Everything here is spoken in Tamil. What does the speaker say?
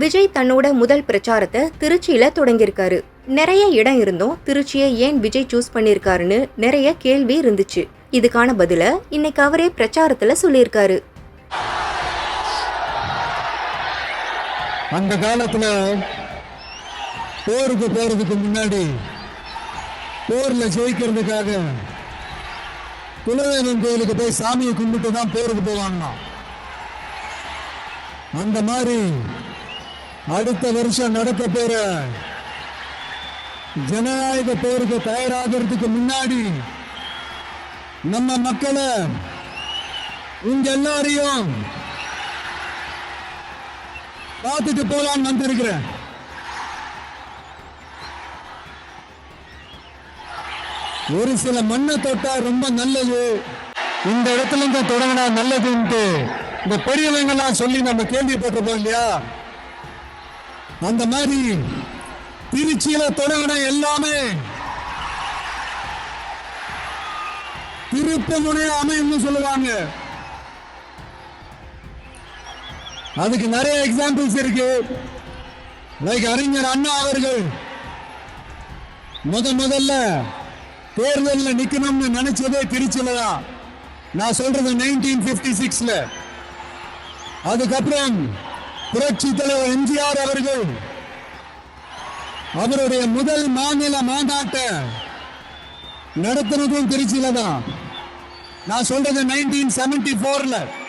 விஜய் தன்னோட முதல் பிரச்சாரத்தை திருச்சியில தொடங்கியிருக்காரு. நிறைய இடம் இருந்தும் திருச்சியை ஏன் விஜய் சூஸ் பண்ணியிருக்காருன்னு நிறைய கேள்வி இருந்துச்சு. இதுக்கான பதில இன்னைக்கு அவரே பிரச்சாரத்துல சொல்லியிருக்காரு. அந்த காலத்துல போருக்கு போறதுக்கு முன்னாடி போர்ல ஜெயிக்கிறதுக்காக குலதெய்வம் கோயிலுக்கு போய் சாமியை கும்பிட்டு தான் போருக்கு போவாங்க அந்த மாதிரி அடுத்த வருஷம் நடக்க போற ஜனநாயக போருக்கு தயாராகிறதுக்கு முன்னாடி நம்ம மக்களை இங்க எல்லாரையும் பார்த்துட்டு போலான்னு வந்திருக்கிறேன். ஒரு சில மண்ணை தொட்டா ரொம்ப நல்லது. இந்த இடத்துல இருந்து தொடங்கினா நல்லதுன்ட்டு இந்த பெரியவங்க எல்லாம் சொல்லி நம்ம கேள்விப்பட்டிருப்போம் இல்லையா? அந்த மாதிரி திருச்சியில தொடங்கின எல்லாமே திருப்பமுனை அமைன்னு அமையும்னு சொல்லுவாங்க. அதுக்கு நிறைய எக்ஸாம்பிள்ஸ் இருக்கு. லைக் அறிஞர் அண்ணா அவர்கள். முத முதல்ல தேர்தலில் நிக்கணும்னு நினைச்சதே திருச்சியில தான். நான் சொல்றது நைன்டீன் பிப்டி சிக்ஸ்ல அதுக்கப்புறம் புரட்சி தலைவர் எம்ஜிஆர் அவர்கள் அவருடைய முதல் மாநில மாநாட்டை நடத்தினதும் திருச்சியில தான் நான் சொல்றது நைன்டீன் செவன்டி போர்ல